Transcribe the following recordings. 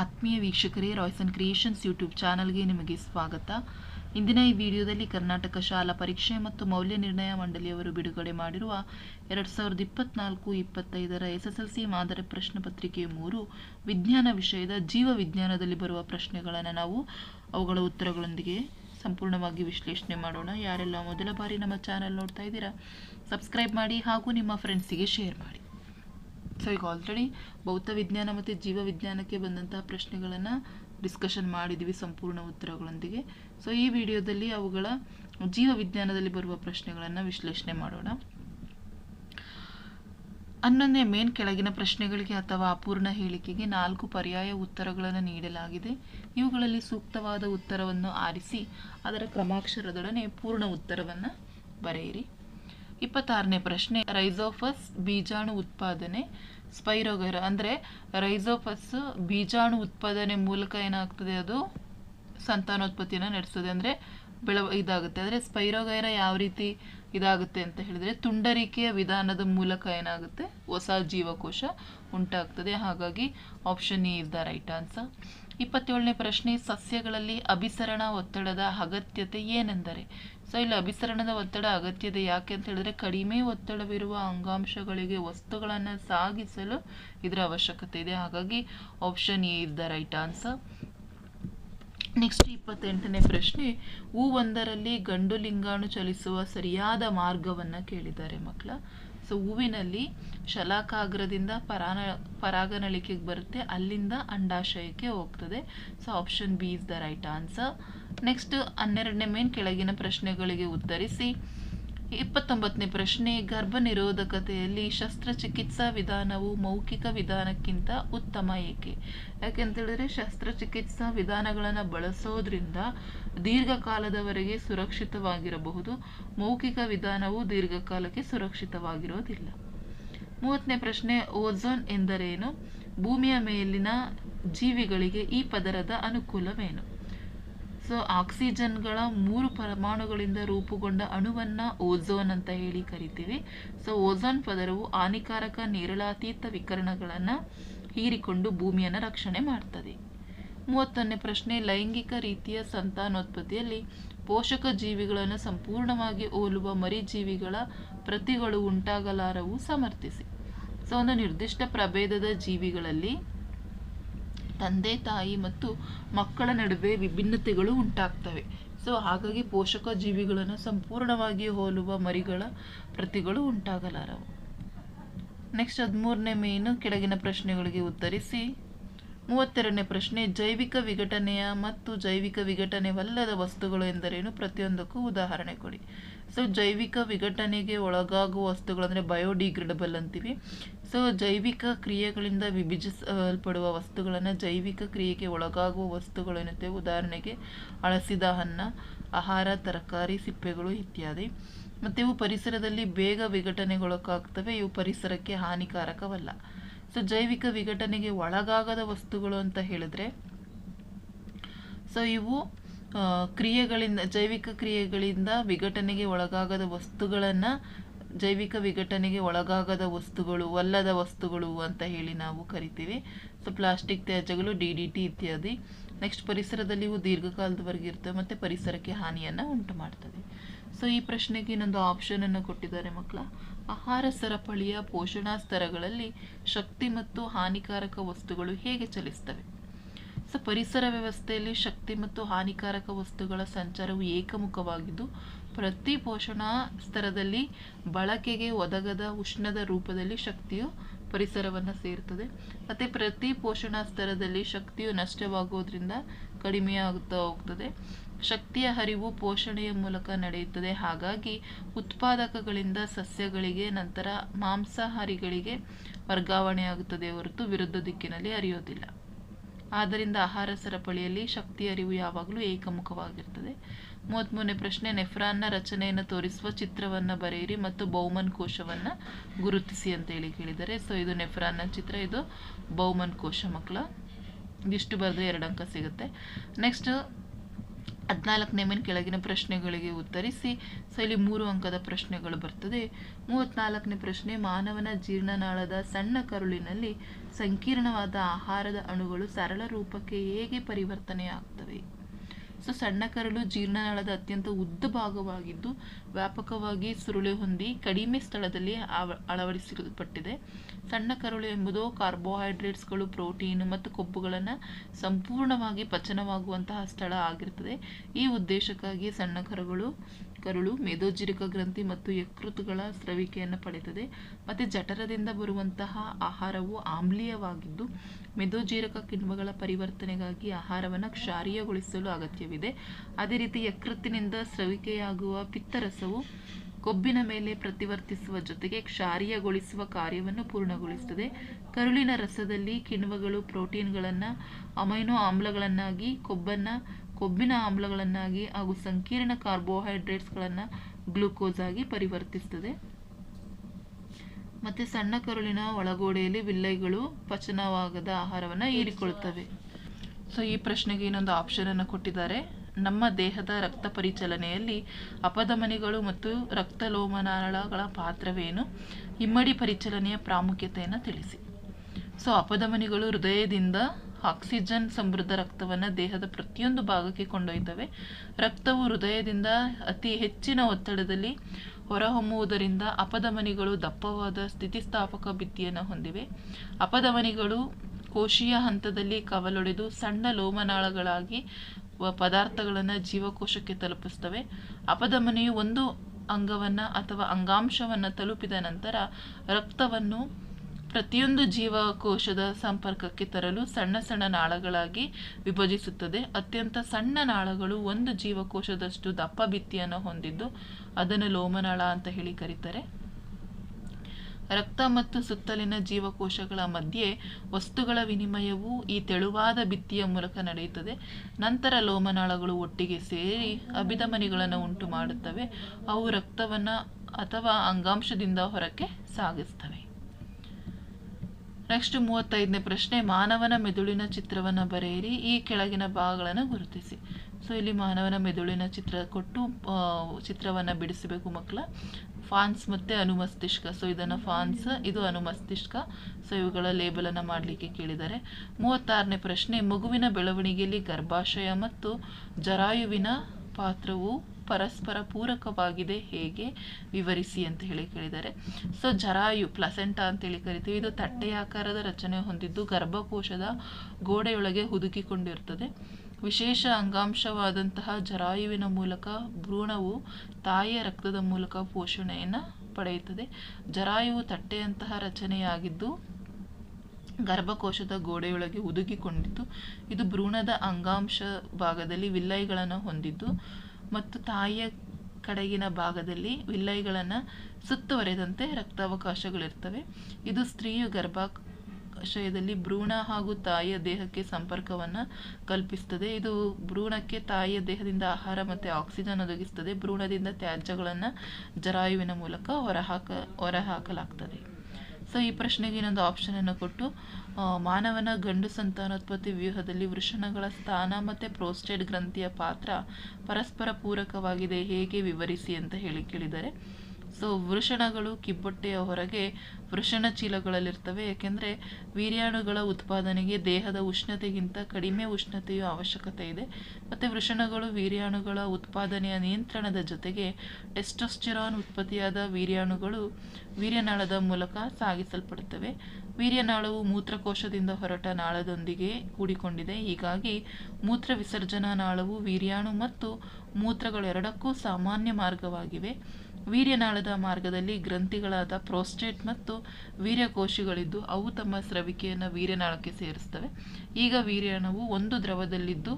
ಆತ್ಮೀಯ ವೀಕ್ಷಕರೇ, Royson creations YouTube ಚಾನಲ್ಗೆ ನಿಮಗೆ ಸ್ವಾಗತ. ಇಂದಿನ ಈ ವಿಡಿಯೋದಲ್ಲಿ ಕರ್ನಾಟಕ ಶಾಲಾ ಪರೀಕ್ಷೆ ಮತ್ತು ಮೌಲ್ಯ ನಿರ್ಣಯ ಮಂಡಳಿಯವರು ಬಿಡುಗಡೆ ಮಾಡಿರುವ ಎರಡು ಸಾವಿರದ ಇಪ್ಪತ್ನಾಲ್ಕು ಇಪ್ಪತ್ತೈದರ ಎಸ್ ಎಸ್ ಎಲ್ ಸಿ ಮಾದರಿ ಪ್ರಶ್ನೆ ಪತ್ರಿಕೆ ಮೂರು, ವಿಜ್ಞಾನ ವಿಷಯದ ಜೀವ ವಿಜ್ಞಾನದಲ್ಲಿ ಬರುವ ಪ್ರಶ್ನೆಗಳನ್ನು ನಾವು ಅವುಗಳ ಉತ್ತರಗಳೊಂದಿಗೆ ಸಂಪೂರ್ಣವಾಗಿ ವಿಶ್ಲೇಷಣೆ ಮಾಡೋಣ. ಯಾರೆಲ್ಲ ಮೊದಲ ಬಾರಿ ನಮ್ಮ ಚಾನಲ್ ನೋಡ್ತಾ ಇದ್ದೀರಾ, ಸಬ್ಸ್ಕ್ರೈಬ್ ಮಾಡಿ ಹಾಗೂ ನಿಮ್ಮ ಫ್ರೆಂಡ್ಸಿಗೆ ಶೇರ್ ಮಾಡಿ. ಸೊ ಈಗ ಆಲ್ರೆಡಿ ಭೌತ ವಿಜ್ಞಾನ ಮತ್ತು ಜೀವ ವಿಜ್ಞಾನಕ್ಕೆ ಬಂದಂತಹ ಪ್ರಶ್ನೆಗಳನ್ನು ಡಿಸ್ಕಷನ್ ಮಾಡಿದ್ವಿ ಸಂಪೂರ್ಣ ಉತ್ತರಗಳೊಂದಿಗೆ. ಸೊ ಈ ವಿಡಿಯೋದಲ್ಲಿ ಅವುಗಳ ಜೀವ ವಿಜ್ಞಾನದಲ್ಲಿ ಬರುವ ಪ್ರಶ್ನೆಗಳನ್ನು ವಿಶ್ಲೇಷಣೆ ಮಾಡೋಣ. ಹನ್ನೊಂದನೇ ಮೇನ್ ಕೆಳಗಿನ ಪ್ರಶ್ನೆಗಳಿಗೆ ಅಥವಾ ಅಪೂರ್ಣ ಹೇಳಿಕೆಗೆ ನಾಲ್ಕು ಪರ್ಯಾಯ ಉತ್ತರಗಳನ್ನು ನೀಡಲಾಗಿದೆ. ಇವುಗಳಲ್ಲಿ ಸೂಕ್ತವಾದ ಉತ್ತರವನ್ನು ಆರಿಸಿ ಅದರ ಕ್ರಮಾಕ್ಷರದೊಡನೆ ಪೂರ್ಣ ಉತ್ತರವನ್ನು ಬರೆಯಿರಿ. ಇಪ್ಪತ್ತಾರನೇ ಪ್ರಶ್ನೆ, ರೈಸೋಫಸ್ ಬೀಜಾಣು ಉತ್ಪಾದನೆ, ಸ್ಪೈರೋಗೈರ. ಅಂದರೆ ರೈಸೋಫಸ್ ಬೀಜಾಣು ಉತ್ಪಾದನೆ ಮೂಲಕ ಏನಾಗ್ತದೆ ಅದು? ಸಂತಾನೋತ್ಪತ್ತಿಯನ್ನು ನಡೆಸ್ತದೆ. ಅಂದರೆ ಬೆಳವ ಇದಾಗುತ್ತೆ. ಅಂದರೆ ಸ್ಪೈರೋಗೈರ ಯಾವ ರೀತಿ ಇದಾಗುತ್ತೆ ಅಂತ ಹೇಳಿದರೆ ತುಂಡರಿಕೆಯ ವಿಧಾನದ ಮೂಲಕ ಏನಾಗುತ್ತೆ? ಹೊಸ ಜೀವಕೋಶ ಉಂಟಾಗ್ತದೆ. ಹಾಗಾಗಿ option A is the right answer ಇಪ್ಪತ್ತೇಳನೇ ಪ್ರಶ್ನೆ, ಸಸ್ಯಗಳಲ್ಲಿ ಅಭಿಸರಣ ಒತ್ತಡದ ಅಗತ್ಯತೆ ಏನೆಂದರೆ? ಸೊ, ಇಲ್ಲಿ ಅಭಿಸರಣದ ಒತ್ತಡ ಅಗತ್ಯತೆ ಯಾಕೆ ಅಂತ ಹೇಳಿದ್ರೆ ಕಡಿಮೆ ಒತ್ತಡವಿರುವ ಅಂಗಾಂಶಗಳಿಗೆ ವಸ್ತುಗಳನ್ನು ಸಾಗಿಸಲು ಇದರ ಅವಶ್ಯಕತೆ ಇದೆ. ಹಾಗಾಗಿ option A is the right answer next ಇಪ್ಪತ್ತೆಂಟನೇ ಪ್ರಶ್ನೆ, ಹೂವೊಂದರಲ್ಲಿ ಗಂಡು ಲಿಂಗಾಣು ಚಲಿಸುವ ಸರಿಯಾದ ಮಾರ್ಗವನ್ನು ಕೇಳಿದ್ದಾರೆ ಮಕ್ಕಳ. ಸೊ ಹೂವಿನಲ್ಲಿ ಶಲಾಕಾಗ್ರದಿಂದ ಪರಾನ, ಪರಾಗನಳಿಕೆಗೆ ಬರುತ್ತೆ, ಅಲ್ಲಿಂದ ಅಂಡಾಶಯಕ್ಕೆ ಹೋಗ್ತದೆ. So option B is the right answer next ಹನ್ನೆರಡನೇ ಮೇನ್ ಕೆಳಗಿನ ಪ್ರಶ್ನೆಗಳಿಗೆ ಉತ್ತರಿಸಿ. ಇಪ್ಪತ್ತೊಂಬತ್ತನೇ ಪ್ರಶ್ನೆ, ಗರ್ಭನಿರೋಧಕತೆಯಲ್ಲಿ ಶಸ್ತ್ರಚಿಕಿತ್ಸಾ ವಿಧಾನವು ಮೌಖಿಕ ವಿಧಾನಕ್ಕಿಂತ ಉತ್ತಮ ಏಕೆ? ಯಾಕೆಂತ ಹೇಳಿದ್ರೆ ಶಸ್ತ್ರಚಿಕಿತ್ಸಾ ವಿಧಾನಗಳನ್ನು ಬಳಸೋದ್ರಿಂದ ದೀರ್ಘಕಾಲದವರೆಗೆ ಸುರಕ್ಷಿತವಾಗಿರಬಹುದು. ಮೌಖಿಕ ವಿಧಾನವು ದೀರ್ಘಕಾಲಕ್ಕೆ ಸುರಕ್ಷಿತವಾಗಿರೋದಿಲ್ಲ. ಮೂವತ್ತನೇ ಪ್ರಶ್ನೆ, ಓಝೋನ್ ಎಂದರೇನು? ಭೂಮಿಯ ಮೇಲಿನ ಜೀವಿಗಳಿಗೆ ಈ ಪದರದ ಅನುಕೂಲವೇನು? ಸೊ ಆಕ್ಸಿಜನ್ಗಳ ಮೂರು ಪರಮಾಣುಗಳಿಂದ ರೂಪುಗೊಂಡ ಅಣುವನ್ನು ಓಝೋನ್ ಅಂತ ಹೇಳಿ ಕರಿತೀವಿ. ಸೊ, ಓಝೋನ್ ಪದರವು ಹಾನಿಕಾರಕ ನೇರಳಾತೀತ ವಿಕಿರಣಗಳನ್ನು ಹೀರಿಕೊಂಡು ಭೂಮಿಯನ್ನು ರಕ್ಷಣೆ ಮಾಡ್ತದೆ. ಮೂವತ್ತನೇ ಪ್ರಶ್ನೆ, ಲೈಂಗಿಕ ರೀತಿಯ ಸಂತಾನೋತ್ಪತ್ತಿಯಲ್ಲಿ ಪೋಷಕ ಜೀವಿಗಳನ್ನು ಸಂಪೂರ್ಣವಾಗಿ ಹೋಲುವ ಮರಿಜೀವಿಗಳ ಪ್ರತಿಗಳು ಉಂಟಾಗಲಾರವು ಸಮರ್ಥಿಸಿ. ಸೊ, ಒಂದು ನಿರ್ದಿಷ್ಟ ಪ್ರಭೇದದ ಜೀವಿಗಳಲ್ಲಿ ತಂದೆ, ತಾಯಿ ಮತ್ತು ಮಕ್ಕಳ ನಡುವೆ ವಿಭಿನ್ನತೆಗಳು ಉಂಟಾಗ್ತವೆ. ಸೊ ಹಾಗಾಗಿ ಪೋಷಕ ಜೀವಿಗಳನ್ನು ಸಂಪೂರ್ಣವಾಗಿ ಹೋಲುವ ಮರಿಗಳ ಪ್ರತಿಗಳು ಉಂಟಾಗಲಾರವು. ನೆಕ್ಸ್ಟ್ ಹದಿಮೂರನೇ ಮೇನು ಕೆಳಗಿನ ಪ್ರಶ್ನೆಗಳಿಗೆ ಉತ್ತರಿಸಿ. ಮೂವತ್ತೆರಡನೇ ಪ್ರಶ್ನೆ, ಜೈವಿಕ ವಿಘಟನೆಯ ಮತ್ತು ಜೈವಿಕ ವಿಘಟನೆವಲ್ಲದ ವಸ್ತುಗಳು ಎಂದರೇನು? ಪ್ರತಿಯೊಂದಕ್ಕೂ ಉದಾಹರಣೆ ಕೊಡಿ. ಸೊ ಜೈವಿಕ ವಿಘಟನೆಗೆ ಒಳಗಾಗುವ ವಸ್ತುಗಳು ಅಂದರೆ ಬಯೋಡಿಗ್ರೇಡಬಲ್ ಅಂತೀವಿ. ಸೊ ಜೈವಿಕ ಕ್ರಿಯೆಗಳಿಂದ ವಿಭಜಿಸಲ್ಪಡುವ ವಸ್ತುಗಳನ್ನು ಜೈವಿಕ ಕ್ರಿಯೆಗೆ ಒಳಗಾಗುವ ವಸ್ತುಗಳು ಉದಾಹರಣೆಗೆ ಅಳಸಿದ ಅನ್ನ, ಆಹಾರ, ತರಕಾರಿ, ಸಿಪ್ಪೆಗಳು ಇತ್ಯಾದಿ. ಮತ್ತು ಇವು ಪರಿಸರದಲ್ಲಿ ಬೇಗ ವಿಘಟನೆಗೊಳಕ್ಕಾಗ್ತವೆ ಇವು ಪರಿಸರಕ್ಕೆ ಹಾನಿಕಾರಕವಲ್ಲ. ಸೊ ಜೈವಿಕ ವಿಘಟನೆಗೆ ಒಳಗಾಗದ ವಸ್ತುಗಳು ಅಂತ ಹೇಳಿದ್ರೆ ಸೊ ಇವು ಕ್ರಿಯೆಗಳಿಂದ, ಜೈವಿಕ ಕ್ರಿಯೆಗಳಿಂದ ವಿಘಟನೆಗೆ ಒಳಗಾಗದ ವಸ್ತುಗಳನ್ನು ಜೈವಿಕ ವಿಘಟನೆಗೆ ಒಳಗಾಗದ ವಸ್ತುಗಳು ಅಲ್ಲದ ವಸ್ತುಗಳು ಅಂತ ಹೇಳಿ ನಾವು ಕರಿತೀವಿ. ಸೊ ಪ್ಲಾಸ್ಟಿಕ್ ತ್ಯಾಜ್ಯಗಳು ಡಿ ಡಿ ಟಿ ಇತ್ಯಾದಿ. ನೆಕ್ಸ್ಟ್ ಪರಿಸರದಲ್ಲಿ ಇವು ದೀರ್ಘಕಾಲದವರೆಗೆ ಇರ್ತವೆ, ಮತ್ತು ಪರಿಸರಕ್ಕೆ ಹಾನಿಯನ್ನು ಉಂಟು ಮಾಡ್ತದೆ. ಸೊ ಈ ಪ್ರಶ್ನೆಗೆ ಇನ್ನೊಂದು ಆಪ್ಷನನ್ನು ಕೊಟ್ಟಿದ್ದಾರೆ ಮಕ್ಕಳ. ಆಹಾರ ಸರಪಳಿಯ ಪೋಷಣಾ ಸ್ತರಗಳಲ್ಲಿ ಶಕ್ತಿ ಮತ್ತು ಹಾನಿಕಾರಕ ವಸ್ತುಗಳು ಹೇಗೆ ಚಲಿಸ್ತವೆ? ಸೊ ಪರಿಸರ ವ್ಯವಸ್ಥೆಯಲ್ಲಿ ಶಕ್ತಿ ಮತ್ತು ಹಾನಿಕಾರಕ ವಸ್ತುಗಳ ಸಂಚಾರವು ಏಕಮುಖವಾಗಿದ್ದು, ಪ್ರತಿ ಪೋಷಣಾ ಸ್ತರದಲ್ಲಿ ಬಳಕೆಗೆ ಒದಗದ ಉಷ್ಣದ ರೂಪದಲ್ಲಿ ಶಕ್ತಿಯು ಪರಿಸರವನ್ನು ಸೇರ್ತದೆ. ಮತ್ತು ಪ್ರತಿ ಪೋಷಣಾ ಸ್ತರದಲ್ಲಿ ಶಕ್ತಿಯು ನಷ್ಟವಾಗೋದ್ರಿಂದ ಕಡಿಮೆಯಾಗುತ್ತಾ ಹೋಗ್ತದೆ. ಶಕ್ತಿಯ ಹರಿವು ಪೋಷಣೆಯ ಮೂಲಕ ನಡೆಯುತ್ತದೆ. ಹಾಗಾಗಿ ಉತ್ಪಾದಕಗಳಿಂದ ಸಸ್ಯಗಳಿಗೆ, ನಂತರ ಮಾಂಸಾಹಾರಿಗಳಿಗೆ ವರ್ಗಾವಣೆಯಾಗುತ್ತದೆ ಹೊರತು ವಿರುದ್ಧ ದಿಕ್ಕಿನಲ್ಲಿ ಹರಿಯೋದಿಲ್ಲ. ಆದ್ದರಿಂದ ಆಹಾರ ಸರಪಳಿಯಲ್ಲಿ ಶಕ್ತಿ ಅರಿವು ಯಾವಾಗಲೂ ಏಕಮುಖವಾಗಿರ್ತದೆ ಮೂವತ್ತ್ಮೂರನೇ ಪ್ರಶ್ನೆ, ನೆಫ್ರಾನ್ನ ರಚನೆಯನ್ನು ತೋರಿಸುವ ಚಿತ್ರವನ್ನು ಬರೆಯಿರಿ ಮತ್ತು ಬೌಮನ್ ಕೋಶವನ್ನು ಗುರುತಿಸಿ ಅಂತ ಹೇಳಿ ಕೇಳಿದ್ದಾರೆ. ಸೊ ಇದು ನೆಫ್ರಾನ್ನ ಚಿತ್ರ, ಇದು ಬೌಮನ್ ಕೋಶ ಮಕ್ಕಳ. ಇದಿಷ್ಟು ಬರೆದು ಎರಡು ಅಂಕ ಸಿಗುತ್ತೆ. ನೆಕ್ಸ್ಟ್ ಹದಿನಾಲ್ಕನೇ ಮೇನ್ ಕೆಳಗಿನ ಪ್ರಶ್ನೆಗಳಿಗೆ ಉತ್ತರಿಸಿ ಸೊ ಇಲ್ಲಿ ಮೂರು ಅಂಕದ ಪ್ರಶ್ನೆಗಳು ಬರ್ತದೆ. ಮೂವತ್ತ್ನಾಲ್ಕನೇ ಪ್ರಶ್ನೆ, ಮಾನವನ ಜೀರ್ಣನಾಳದ ಸಣ್ಣ ಕರುಳಿನಲ್ಲಿ ಸಂಕೀರ್ಣವಾದ ಆಹಾರದ ಅಣುಗಳು ಸರಳ ರೂಪಕ್ಕೆ ಹೇಗೆ ಪರಿವರ್ತನೆ ಆಗ್ತವೆ ಸೊ ಸಣ್ಣ ಕರಳು ಜೀರ್ಣನಾಳದ ಅತ್ಯಂತ ಉದ್ದ ಭಾಗವಾಗಿದ್ದು ವ್ಯಾಪಕವಾಗಿ ಸುರುಳಿ ಹೊಂದಿ ಕಡಿಮೆ ಸ್ಥಳದಲ್ಲಿ ಅಳವಡಿಸಲ್ಪಟ್ಟಿದೆ ಸಣ್ಣ ಕರುಳು ಎಂಬುದು ಕಾರ್ಬೋಹೈಡ್ರೇಟ್ಸ್ಗಳು, ಪ್ರೋಟೀನ್ ಮತ್ತು ಕೊಬ್ಬುಗಳನ್ನು ಸಂಪೂರ್ಣವಾಗಿ ಪಚನವಾಗುವಂತಹ ಸ್ಥಳ ಆಗಿರ್ತದೆ ಈ ಉದ್ದೇಶಕ್ಕಾಗಿ ಸಣ್ಣ ಕರುಗಳು, ಕರುಳು ಮೇದೋಜ್ಜೀರಕ ಗ್ರಂಥಿ ಮತ್ತು ಯಕೃತುಗಳ ಸ್ರವಿಕೆಯನ್ನು ಪಡೆಯುತ್ತದೆ. ಮತ್ತು ಜಠರದಿಂದ ಬರುವಂತಹ ಆಹಾರವು ಆಮ್ಲೀಯವಾಗಿದ್ದು, ಮೆದೋಜೀರಕ ಕಿಣ್ವಗಳ ಪರಿವರ್ತನೆಗಾಗಿ ಆಹಾರವನ್ನು ಕ್ಷಾರೀಯಗೊಳಿಸಲು ಅಗತ್ಯವಿದೆ. ಅದೇ ರೀತಿ ಯಕೃತ್ತಿನಿಂದ ಸ್ರವಿಕೆಯಾಗುವ ಪಿತ್ತರಸವು ಕೊಬ್ಬಿನ ಮೇಲೆ ಪ್ರತಿವರ್ತಿಸುವ ಜೊತೆಗೆ ಕ್ಷಾರೀಯಗೊಳಿಸುವ ಕಾರ್ಯವನ್ನು ಪೂರ್ಣಗೊಳಿಸುತ್ತದೆ. ಕರುಳಿನ ರಸದಲ್ಲಿ ಕಿಣ್ವಗಳು ಪ್ರೋಟೀನ್ಗಳನ್ನು ಅಮೈನೋ ಆಮ್ಲಗಳನ್ನಾಗಿ ಕೊಬ್ಬನ್ನ ಕೊಬ್ಬಿನ ಆಮ್ಲಗಳನ್ನಾಗಿ ಹಾಗೂ ಸಂಕೀರ್ಣ ಕಾರ್ಬೋಹೈಡ್ರೇಟ್ಸ್ಗಳನ್ನು ಗ್ಲೂಕೋಸ್ ಆಗಿ ಪರಿವರ್ತಿಸುತ್ತದೆ. ಮತ್ತೆ ಸಣ್ಣ ಕರುಳಿನ ಒಳಗೋಡೆಯಲ್ಲಿ ವಿಲ್ಲೈಗಳು ಪಚನವಾಗದ ಆಹಾರವನ್ನು ಹೀರಿಕೊಳ್ಳುತ್ತವೆ. ಸೊ ಈ ಪ್ರಶ್ನೆಗೆ ಇನ್ನೊಂದು ಆಪ್ಷನ್ ಅನ್ನು ಕೊಟ್ಟಿದ್ದಾರೆ. ನಮ್ಮ ದೇಹದ ರಕ್ತ ಪರಿಚಲನೆಯಲ್ಲಿ ಅಪಧಮನಿಗಳು ಮತ್ತು ರಕ್ತಲೋಮನಾಳಗಳ ಪಾತ್ರವೇನು? ಇಮ್ಮಡಿ ಪರಿಚಲನೆಯ ಪ್ರಾಮುಖ್ಯತೆಯನ್ನು ತಿಳಿಸಿ. ಸೊ ಅಪಧಮನಿಗಳು ಹೃದಯದಿಂದ ಆಕ್ಸಿಜನ್ ಸಮೃದ್ಧ ರಕ್ತವನ್ನು ದೇಹದ ಪ್ರತಿಯೊಂದು ಭಾಗಕ್ಕೆ ಕೊಂಡೊಯ್ತವೆ. ರಕ್ತವು ಹೃದಯದಿಂದ ಅತಿ ಹೆಚ್ಚಿನ ಒತ್ತಡದಲ್ಲಿ ಹೊರಹೊಮ್ಮುವುದರಿಂದ ಅಪಧಮನಿಗಳು ದಪ್ಪವಾದ ಸ್ಥಿತಿಸ್ಥಾಪಕ ಭಿತ್ತಿಯನ್ನು ಹೊಂದಿವೆ. ಅಪಧಮನಿಗಳು ಕೋಶೀಯ ಹಂತದಲ್ಲಿ ಕವಲೊಡೆದು ಸಣ್ಣ ಲೋಮನಾಳಗಳಾಗಿ ಪದಾರ್ಥಗಳನ್ನು ಜೀವಕೋಶಕ್ಕೆ ತಲುಪಿಸ್ತವೆ. ಅಪಧಮನಿಯು ಒಂದು ಅಂಗವನ್ನು ಅಥವಾ ಅಂಗಾಂಶವನ್ನು ತಲುಪಿದ ನಂತರ ರಕ್ತವನ್ನು ಪ್ರತಿಯೊಂದು ಜೀವಕೋಶದ ಸಂಪರ್ಕಕ್ಕೆ ತರಲು ಸಣ್ಣ ಸಣ್ಣ ನಾಳಗಳಾಗಿ ವಿಭಜಿಸುತ್ತದೆ. ಅತ್ಯಂತ ಸಣ್ಣ ನಾಳಗಳು ಒಂದು ಜೀವಕೋಶದಷ್ಟು ದಪ್ಪ ಭಿತ್ತಿಯನ್ನು ಹೊಂದಿದ್ದು ಅದನ್ನು ಲೋಮನಾಳ ಅಂತ ಹೇಳಿ ಕರೀತಾರೆ. ರಕ್ತ ಮತ್ತು ಸುತ್ತಲಿನ ಜೀವಕೋಶಗಳ ಮಧ್ಯೆ ವಸ್ತುಗಳ ವಿನಿಮಯವು ಈ ತೆಳುವಾದ ಭಿತ್ತಿಯ ಮೂಲಕ ನಡೆಯುತ್ತದೆ. ನಂತರ ಲೋಮನಾಳಗಳು ಒಟ್ಟಿಗೆ ಸೇರಿ ಅಭಿಧಮನಿಗಳನ್ನು ಉಂಟು ಮಾಡುತ್ತವೆ ಅವು ರಕ್ತವನ್ನು ಅಥವಾ ಅಂಗಾಂಶದಿಂದ ಹೊರಕ್ಕೆ ಸಾಗಿಸ್ತವೆ ನೆಕ್ಸ್ಟ್ ಮೂವತ್ತೈದನೇ ಪ್ರಶ್ನೆ, ಮಾನವನ ಮೆದುಳಿನ ಚಿತ್ರವನ್ನು ಬರೆಯಿರಿ. ಈ ಕೆಳಗಿನ ಭಾಗಗಳನ್ನು ಗುರುತಿಸಿ. ಸೊ, ಇಲ್ಲಿ ಮಾನವನ ಮೆದುಳಿನ ಚಿತ್ರ ಕೊಟ್ಟು ಚಿತ್ರವನ್ನು ಬಿಡಿಸಬೇಕು ಮಕ್ಕಳ. ಫಾನ್ಸ್ ಮತ್ತು ಅನುಮಸ್ತಿಷ್ಕ. ಸೊ ಇದನ್ನು ಫಾನ್ಸ್ ಇದು ಅನುಮಸ್ತಿಷ್ಕ. ಸೊ ಇವುಗಳ ಲೇಬಲನ್ನು ಮಾಡಲಿಕ್ಕೆ ಕೇಳಿದ್ದಾರೆ. ಮೂವತ್ತಾರನೇ ಪ್ರಶ್ನೆ, ಮಗುವಿನ ಬೆಳವಣಿಗೆಯಲ್ಲಿ ಗರ್ಭಾಶಯ ಮತ್ತು ಜರಾಯುವಿನ ಪಾತ್ರವು ಪರಸ್ಪರ ಪೂರಕವಾಗಿದೆ ಹೇಗೆ? ವಿವರಿಸಿ ಅಂತ ಹೇಳಿ ಕೇಳಿದ್ದಾರೆ. ಸೊ ಜರಾಯು, ಪ್ಲಸೆಂಟಾ ಅಂತೇಳಿ ಕರಿತೀವಿ. ಇದು ತಟ್ಟೆಯಾಕಾರದ ರಚನೆ ಹೊಂದಿದ್ದು ಗರ್ಭಕೋಶದ ಗೋಡೆಯೊಳಗೆ ಹುದುಕಿಕೊಂಡಿರುತ್ತದೆ ವಿಶೇಷ ಅಂಗಾಂಶವಾದಂತಹ ಜರಾಯುವಿನ ಮೂಲಕ ಭ್ರೂಣವು ತಾಯಿಯ ರಕ್ತದ ಮೂಲಕ ಪೋಷಣೆಯನ್ನು ಪಡೆಯುತ್ತದೆ. ಜರಾಯುವು ತಟ್ಟೆಯಂತಹ ರಚನೆಯಾಗಿದ್ದು, ಗರ್ಭಕೋಶದ ಗೋಡೆಯೊಳಗೆ ಹುದುಗಿಕೊಂಡಿದ್ದು, ಇದು ಭ್ರೂಣದ ಅಂಗಾಂಶ ಭಾಗದಲ್ಲಿ ವಿಲ್ಲೈಗಳನ್ನು ಹೊಂದಿದ್ದು ಮತ್ತು ತಾಯಿಯ ಕಡೆಗಿನ ಭಾಗದಲ್ಲಿ ವಿಲ್ಲೈಗಳನ್ನು ಸುತ್ತುವರೆದಂತೆ ರಕ್ತಾವಕಾಶಗಳಿರ್ತವೆ. ಇದು ಸ್ತ್ರೀಯು ಗರ್ಭಾಶಯದಲ್ಲಿ ಭ್ರೂಣ ಹಾಗೂ ತಾಯಿಯ ದೇಹಕ್ಕೆ ಸಂಪರ್ಕವನ್ನು ಕಲ್ಪಿಸ್ತದೆ. ಇದು ಭ್ರೂಣಕ್ಕೆ ತಾಯಿಯ ದೇಹದಿಂದ ಆಹಾರ ಮತ್ತು ಆಕ್ಸಿಜನ್ ಒದಗಿಸ್ತದೆ. ಭ್ರೂಣದಿಂದ ತ್ಯಾಜ್ಯಗಳನ್ನು ಜರಾಯುವಿನ ಮೂಲಕ ಹೊರಹಾಕ, ಹೊರಹಾಕಲಾಗ್ತದೆ. ಸೊ ಈ ಪ್ರಶ್ನೆಗೆ ಇನ್ನೊಂದು ಆಪ್ಷನನ್ನು ಕೊಟ್ಟು ಮಾನವನ ಗಂಡು ಸಂತಾನೋತ್ಪತ್ತಿ ವ್ಯೂಹದಲ್ಲಿ ವೃಷಣಗಳ ಸ್ಥಾನ ಮತ್ತು ಪ್ರೋಸ್ಟೇಟ್ ಗ್ರಂಥಿಯ ಪಾತ್ರ ಪರಸ್ಪರ ಪೂರಕವಾಗಿದೆ, ಹೇಗೆ ವಿವರಿಸಿ ಅಂತ ಹೇಳಿ ಕೇಳಿದ್ದಾರೆ ಸೊ ವೃಷಣಗಳು ಕಿಬ್ಬೊಟ್ಟೆಯ ಹೊರಗೆ ವೃಷಣ ಚೀಲಗಳಲ್ಲಿರ್ತವೆ. ಏಕೆಂದರೆ ವೀರ್ಯಾಣುಗಳ ಉತ್ಪಾದನೆಗೆ ದೇಹದ ಉಷ್ಣತೆಗಿಂತ ಕಡಿಮೆ ಉಷ್ಣತೆಯು ಅವಶ್ಯಕತೆ ಇದೆ. ಮತ್ತು ವೃಷಣಗಳು ವೀರ್ಯಾಣುಗಳ ಉತ್ಪಾದನೆಯ ನಿಯಂತ್ರಣದ ಜೊತೆಗೆ ಟೆಸ್ಟೋಸ್ಟೆರಾನ್ ಉತ್ಪತ್ತಿಯಾದ ವೀರ್ಯಾಣುಗಳು ವೀರ್ಯನಾಳದ ಮೂಲಕ ಸಾಗಿಸಲ್ಪಡುತ್ತವೆ. ವೀರ್ಯನಾಳವು ಮೂತ್ರಕೋಶದಿಂದ ಹೊರಟ ನಾಳದೊಂದಿಗೆ ಕೂಡಿಕೊಂಡಿದೆ. ಹೀಗಾಗಿ ಮೂತ್ರ ವಿಸರ್ಜನಾ ನಾಳವು ವೀರ್ಯಾಣು ಮತ್ತು ಮೂತ್ರಗಳೆರಡಕ್ಕೂ ಸಾಮಾನ್ಯ ಮಾರ್ಗವಾಗಿವೆ. ವೀರ್ಯನಾಳದ ಮಾರ್ಗದಲ್ಲಿ ಗ್ರಂಥಿಗಳಾದ ಪ್ರೋಸ್ಟೇಟ್ ಮತ್ತು ವೀರ್ಯಕೋಶಗಳಿದ್ದು, ಅವು ತಮ್ಮ ಸ್ರವಿಕೆಯನ್ನು ವೀರ್ಯನಾಳಕ್ಕೆ ಸೇರಿಸ್ತವೆ. ಈಗ ವೀರ್ಯಾಣವು ಒಂದು ದ್ರವದಲ್ಲಿದ್ದು,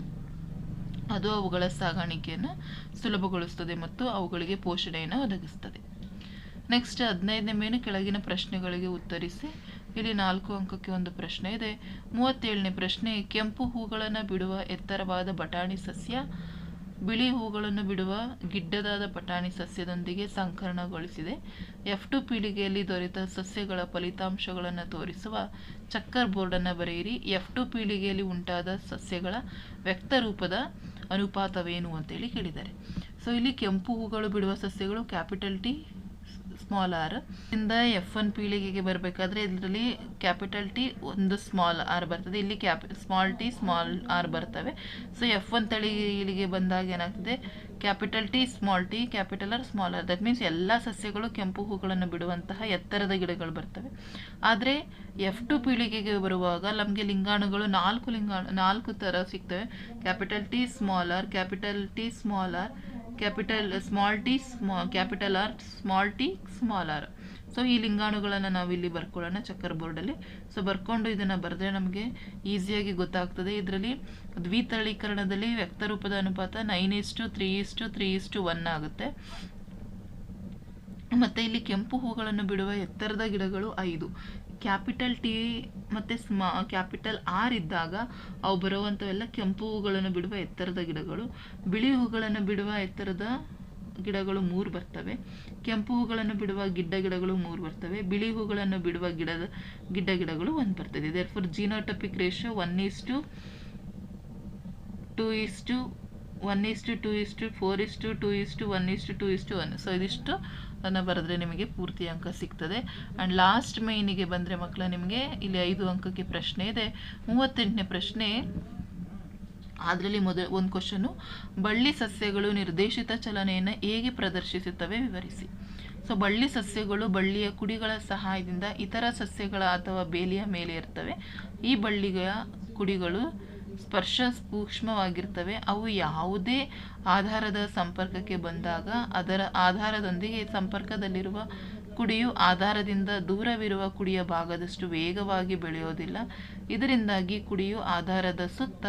ಅದು ಅವುಗಳ ಸಾಗಾಣಿಕೆಯನ್ನು ಸುಲಭಗೊಳಿಸುತ್ತದೆ ಮತ್ತು ಅವುಗಳಿಗೆ ಪೋಷಣೆಯನ್ನು ಒದಗಿಸ್ತದೆ. ನೆಕ್ಸ್ಟ್ ಹದಿನೈದನೇ ಮೇನು ಕೆಳಗಿನ ಪ್ರಶ್ನೆಗಳಿಗೆ ಉತ್ತರಿಸಿ. ಇಲ್ಲಿ ನಾಲ್ಕು ಅಂಕಕ್ಕೆ ಒಂದು ಪ್ರಶ್ನೆ ಇದೆ. ಮೂವತ್ತೇಳನೇ ಪ್ರಶ್ನೆ, ಕೆಂಪು ಹೂಗಳನ್ನು ಬಿಡುವ ಎತ್ತರವಾದ ಬಟಾಣಿ ಸಸ್ಯ ಬಿಳಿ ಹೂಗಳನ್ನು ಬಿಡುವ ಗಿಡ್ಡದಾದ ಬಟಾಣಿ ಸಸ್ಯದೊಂದಿಗೆ ಸಂಕರಣಗೊಳಿಸಿದೆ. ಎಫ್ ಟು ಪೀಳಿಗೆಯಲ್ಲಿ ದೊರೆತ ಸಸ್ಯಗಳ ಫಲಿತಾಂಶಗಳನ್ನು ತೋರಿಸುವ ಚಕ್ಕರ್ ಬೋರ್ಡನ್ನು ಬರೆಯಿರಿ. ಎಫ್ ಟು ಪೀಳಿಗೆಯಲ್ಲಿ ಉಂಟಾದ ಸಸ್ಯಗಳ ವ್ಯಕ್ತರೂಪದ ಅನುಪಾತವೇನು ಅಂತೇಳಿ ಕೇಳಿದ್ದಾರೆ. ಸೊ, ಇಲ್ಲಿ ಕೆಂಪು ಹೂಗಳು ಬಿಡುವ ಸಸ್ಯಗಳು ಕ್ಯಾಪಿಟಲ್ ಟಿ ಸ್ಮಾಲ್ ಆರ್ ಇಂದ ಎಫ್ ಒನ್ ಪೀಳಿಗೆಗೆ ಬರಬೇಕಾದ್ರೆ ಇದರಲ್ಲಿ ಕ್ಯಾಪಿಟಲ್ ಟಿ ಒಂದು ಸ್ಮಾಲ್ ಆರ್ ಬರ್ತದೆ. ಇಲ್ಲಿ cap small T small R ಬರ್ತವೆ. ಸೊ ಎಫ್ ಒನ್ ತಳಿಗೆ ಬಂದಾಗ ಏನಾಗ್ತದೆ? Capital T small T capital R small R that means ಎಲ್ಲ ಸಸ್ಯಗಳು ಕೆಂಪು ಹೂಗಳನ್ನು ಬಿಡುವಂತಹ ಎತ್ತರದ ಗಿಡಗಳು ಬರ್ತವೆ. ಆದರೆ ಎಫ್ ಟು ಪೀಳಿಗೆಗೆ ಬರುವಾಗ ನಮಗೆ ಲಿಂಗಾಣುಗಳು ನಾಲ್ಕು ಲಿಂಗಾಣು, ನಾಲ್ಕು ಥರ ಸಿಗ್ತವೆ. Capital T small R capital T small R capital small T, small, capital R, small T, small R. So ಈ ಲಿಂಗಾಣುಗಳನ್ನು ನಾವು ಇಲ್ಲಿ ಬರ್ಕೊಳ್ಳೋಣ ಚಕ್ಕರ್ ಬೋರ್ಡಲ್ಲಿ ಸೊ ಬರ್ಕೊಂಡು ಇದನ್ನು ಬರೆದ್ರೆ ನಮಗೆ ಈಸಿಯಾಗಿ ಗೊತ್ತಾಗ್ತದೆ. ಇದರಲ್ಲಿ ದ್ವಿತಳೀಕರಣದಲ್ಲಿ ವ್ಯಕ್ತರೂಪದ ಅನುಪಾತ ನೈನ್ ಇಷ್ಟು ತ್ರೀ ಇಸ್ಟು ತ್ರೀ ಇಸ್ಟು ಒನ್ ಆಗುತ್ತೆ. ಮತ್ತು ಇಲ್ಲಿ ಕೆಂಪು ಹೂಗಳನ್ನು ಬಿಡುವ ಎತ್ತರದ ಗಿಡಗಳು ಐದು. ಕ್ಯಾಪಿಟಲ್ ಟಿ ಮತ್ತು ಸ್ಮಾ, ಕ್ಯಾಪಿಟಲ್ ಆರ್ ಇದ್ದಾಗ ಅವು ಬರುವಂಥವೆಲ್ಲ ಕೆಂಪು ಹೂಗಳನ್ನು ಬಿಡುವ ಎತ್ತರದ ಗಿಡಗಳು, ಬಿಳಿ ಹೂಗಳನ್ನು ಬಿಡುವ ಎತ್ತರದ ಗಿಡಗಳು ಮೂರು ಬರ್ತವೆ. ಕೆಂಪು ಹೂಗಳನ್ನು ಬಿಡುವ ಗಿಡ್ಡ ಗಿಡಗಳು ಮೂರು ಬರ್ತವೆ. ಬಿಳಿ ಹೂಗಳನ್ನು ಬಿಡುವ ಗಿಡದ, ಗಿಡ್ಡ ಗಿಡಗಳು ಒಂದು ಬರ್ತದೆ. Therefore genotypic ratio one is to two is to one is to two is to four is to two is to one is to two is to one so ಇದಿಷ್ಟು ಅನ್ನು ಬರೆದ್ರೆ ನಿಮಗೆ ಪೂರ್ತಿ ಅಂಕ ಸಿಗ್ತದೆ. ಆ್ಯಂಡ್ ಲಾಸ್ಟ್ ಮೈನಿಗೆ ಬಂದರೆ ಮಕ್ಕಳ ನಿಮಗೆ ಇಲ್ಲಿ ಐದು ಅಂಕಕ್ಕೆ ಪ್ರಶ್ನೆ ಇದೆ. ಮೂವತ್ತೆಂಟನೇ ಪ್ರಶ್ನೆ, ಅದರಲ್ಲಿ ಮೊದಲ ಒಂದು ಕ್ವಶನು ಬಳ್ಳಿ ಸಸ್ಯಗಳು ನಿರ್ದೇಶಿತ ಚಲನೆಯನ್ನು ಹೇಗೆ ಪ್ರದರ್ಶಿಸುತ್ತವೆ ವಿವರಿಸಿ. ಸೊ ಬಳ್ಳಿ ಸಸ್ಯಗಳು ಬಳ್ಳಿಯ ಕುಡಿಗಳ ಸಹಾಯದಿಂದ ಇತರ ಸಸ್ಯಗಳ ಅಥವಾ ಬೇಲಿಯ ಮೇಲೆ ಇರ್ತವೆ. ಈ ಬಳ್ಳಿಯ ಕುಡಿಗಳು ಸ್ಪರ್ಶ ಸೂಕ್ಷ್ಮವಾಗಿರ್ತವೆ ಅವು ಯಾವುದೇ ಆಧಾರದ ಸಂಪರ್ಕಕ್ಕೆ ಬಂದಾಗ ಅದರ ಆಧಾರದೊಂದಿಗೆ ಸಂಪರ್ಕದಲ್ಲಿರುವ ಕುಡಿಯು ಆಧಾರದಿಂದ ದೂರವಿರುವ ಕುಡಿಯ ಭಾಗದಷ್ಟು ವೇಗವಾಗಿ ಬೆಳೆಯೋದಿಲ್ಲ. ಇದರಿಂದಾಗಿ ಕುಡಿಯು ಆಧಾರದ ಸುತ್ತ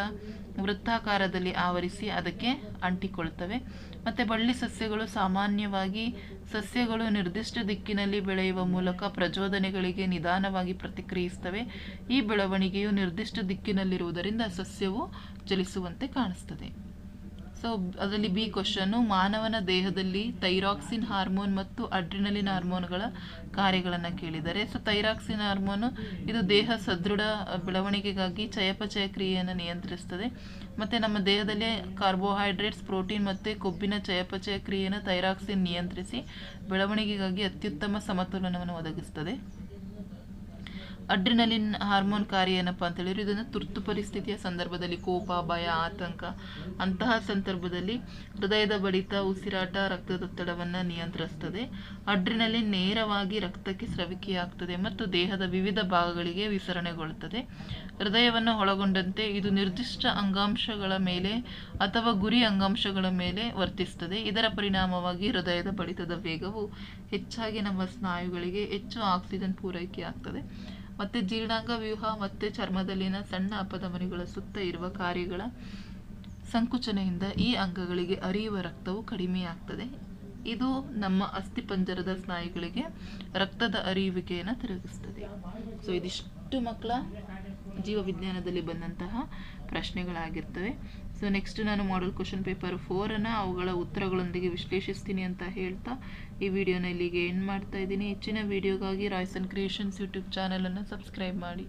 ವೃತ್ತಾಕಾರದಲ್ಲಿ ಆವರಿಸಿ ಅದಕ್ಕೆ ಅಂಟಿಕೊಳ್ತವೆ ಮತ್ತು ಬಳ್ಳಿ ಸಸ್ಯಗಳು ಸಾಮಾನ್ಯವಾಗಿ ಸಸ್ಯಗಳು ನಿರ್ದಿಷ್ಟ ದಿಕ್ಕಿನಲ್ಲಿ ಬೆಳೆಯುವ ಮೂಲಕ ಪ್ರಚೋದನೆಗಳಿಗೆ ನಿಧಾನವಾಗಿ ಪ್ರತಿಕ್ರಿಯಿಸ್ತವೆ ಈ ಬೆಳವಣಿಗೆಯು ನಿರ್ದಿಷ್ಟ ದಿಕ್ಕಿನಲ್ಲಿರುವುದರಿಂದ ಸಸ್ಯವು ಚಲಿಸುವಂತೆ ಕಾಣಿಸ್ತದೆ ಸೊ ಅದರಲ್ಲಿ ಬಿ ಕ್ವಶನ್ನು ಮಾನವನ ದೇಹದಲ್ಲಿ ಥೈರಾಕ್ಸಿನ್ ಹಾರ್ಮೋನ್ ಮತ್ತು ಅಡ್ರಿನಲಿನ್ ಹಾರ್ಮೋನ್ಗಳ ಕಾರ್ಯಗಳನ್ನು ಕೇಳಿದ್ದಾರೆ ಸೊ ಥೈರಾಕ್ಸಿನ್ ಹಾರ್ಮೋನು ಇದು ದೇಹ ಸದೃಢ ಬೆಳವಣಿಗೆಗಾಗಿ ಚಯಾಪಚಯ ಕ್ರಿಯೆಯನ್ನು ನಿಯಂತ್ರಿಸ್ತದೆ. ಮತ್ತು ನಮ್ಮ ದೇಹದಲ್ಲಿ ಕಾರ್ಬೋಹೈಡ್ರೇಟ್ಸ್ ಪ್ರೋಟೀನ್ ಮತ್ತು ಕೊಬ್ಬಿನ ಚಯಾಪಚಯ ಕ್ರಿಯೆಯನ್ನು ಥೈರಾಕ್ಸಿನ್ ನಿಯಂತ್ರಿಸಿ ಬೆಳವಣಿಗೆಗಾಗಿ ಅತ್ಯುತ್ತಮ ಸಮತೋಲನವನ್ನು ಒದಗಿಸ್ತದೆ. ಅಡ್ರಿನಲಿನ್ ಹಾರ್ಮೋನ್ ಕಾರ್ಯ ಏನಪ್ಪ ಅಂತ ಹೇಳಿದ್ರೆ ಇದನ್ನು ತುರ್ತು ಪರಿಸ್ಥಿತಿಯ ಸಂದರ್ಭದಲ್ಲಿ ಕೋಪ, ಭಯ, ಆತಂಕ ಅಂತಹ ಸಂದರ್ಭದಲ್ಲಿ ಹೃದಯದ ಬಡಿತ, ಉಸಿರಾಟ, ರಕ್ತದೊತ್ತಡವನ್ನು ನಿಯಂತ್ರಿಸ್ತದೆ. ಅಡ್ರಿನಲಿನ್ ನೇರವಾಗಿ ರಕ್ತಕ್ಕೆ ಸ್ರವಿಕೆಯಾಗ್ತದೆ ಮತ್ತು ದೇಹದ ವಿವಿಧ ಭಾಗಗಳಿಗೆ ವಿಸರಣೆಗೊಳ್ಳುತ್ತದೆ. ಹೃದಯವನ್ನು ಒಳಗೊಂಡಂತೆ ಇದು ನಿರ್ದಿಷ್ಟ ಅಂಗಾಂಶಗಳ ಮೇಲೆ ಅಥವಾ ಗುರಿ ಅಂಗಾಂಶಗಳ ಮೇಲೆ ವರ್ತಿಸ್ತದೆ. ಇದರ ಪರಿಣಾಮವಾಗಿ ಹೃದಯದ ಬಡಿತದ ವೇಗವು ಹೆಚ್ಚಾಗಿ ನಮ್ಮ ಸ್ನಾಯುಗಳಿಗೆ ಹೆಚ್ಚು ಆಕ್ಸಿಜನ್ ಪೂರೈಕೆ ಆಗ್ತದೆ ಮತ್ತು ಜೀರ್ಣಾಂಗ ವ್ಯೂಹ ಮತ್ತು ಚರ್ಮದಲ್ಲಿನ ಸಣ್ಣ ಅಪಧಮನಿಗಳ ಸುತ್ತ ಇರುವ ಕಾರ್ಯಗಳ ಸಂಕುಚನೆಯಿಂದ ಈ ಅಂಗಗಳಿಗೆ ಅರಿಯುವ ರಕ್ತವು ಕಡಿಮೆಯಾಗ್ತದೆ. ಇದು ನಮ್ಮ ಅಸ್ಥಿಪಂಜರದ ಸ್ನಾಯುಗಳಿಗೆ ರಕ್ತದ ಅರಿಯುವಿಕೆಯನ್ನು ತಿರುಗಿಸ್ತದೆ. ಸೊ ಇದಿಷ್ಟು ಮಕ್ಕಳ ಜೀವವಿಜ್ಞಾನದಲ್ಲಿ ಬಂದಂತಹ ಪ್ರಶ್ನೆಗಳಾಗಿರ್ತವೆ. ಸೊ ನೆಕ್ಸ್ಟ್ ನಾನು ಮಾಡಲ್ ಕ್ವಶನ್ ಪೇಪರ್ ಫೋರನ್ನು ಅವುಗಳ ಉತ್ತರಗಳೊಂದಿಗೆ ವಿಶ್ಲೇಷಿಸ್ತೀನಿ ಅಂತ ಹೇಳ್ತಾ ಈ ವಿಡಿಯೋನ ಇಲ್ಲಿಗೆ ಎಂಡ್ ಮಾಡ್ತಾ ಇದ್ದೀನಿ. ಹೆಚ್ಚಿನ ವಿಡಿಯೋಗಾಗಿ ರಾಯ್ಸನ್ ಕ್ರಿಯೇಷನ್ಸ್ ಯೂಟ್ಯೂಬ್ ಚಾನಲನ್ನು ಸಬ್ಸ್ಕ್ರೈಬ್ ಮಾಡಿ.